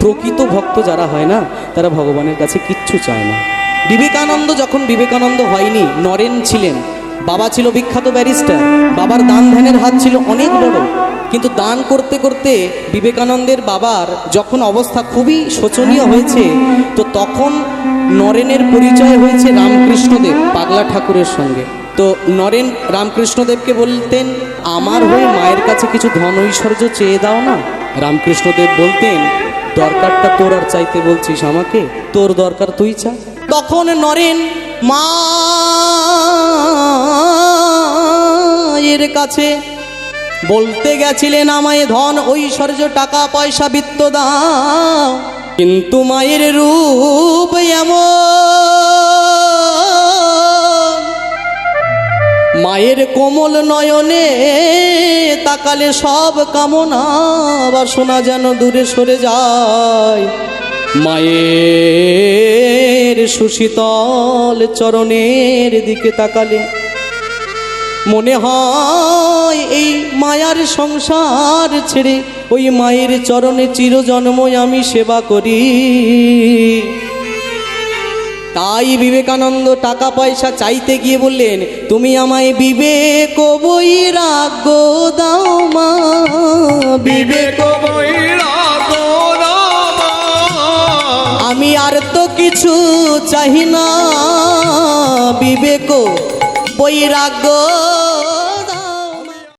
প্রকৃত ভক্ত যারা হয় না, তারা ভগবানের কাছে কিচ্ছু চায় না। বিবেকানন্দ যখন বিবেকানন্দ হয়নি, নরেন ছিলেন, বাবা ছিল বিখ্যাত ব্যারিস্টার, বাবার দান ধ্যানের হাত ছিল অনেক বড়, কিন্তু দান করতে করতে বিবেকানন্দের বাবার যখন অবস্থা খুবই শোচনীয় হয়েছে, তো তখন নরেনের পরিচয় হয়েছে রামকৃষ্ণদেব, পাগলা ঠাকুরের সঙ্গে। তো নরেন রামকৃষ্ণদেবকে বলতেন, আমার হয়ে মায়ের কাছে কিছু ধন ঐশ্বর্য চেয়ে দাও না। রামকৃষ্ণদেব বলতেন দরকারটা তোর আর চাইতে বলছিস আমাকে? তোর দরকার তুই চা। তখন নরেন মায়ের কাছে বলতে গেছিলেন আমায়, ধন, ঐশ্বর্য, টাকা, পয়সা, বিত্ত দাও। কিন্তু মায়ের রূপ এমন মায়ের কোমল নয়নে তাকালে সব কামনা বাসনা যেন দূরে সরে যায়। মায়ের সুশীতল চরণের দিকে তাকালে মনে হয় এই মায়ার সংসার ছেড়ে ওই মায়ের চরণে চিরজন্ম আমি সেবা করি। তাই বিবেকানন্দ টাকা পয়সা চাইতে গিয়ে বললেন তুমি আমায় বিবেক বই রাগ দাও মা। বিবেক বই আমি আর তো কিছু চাহি না। বিবেক বৈরাগ্য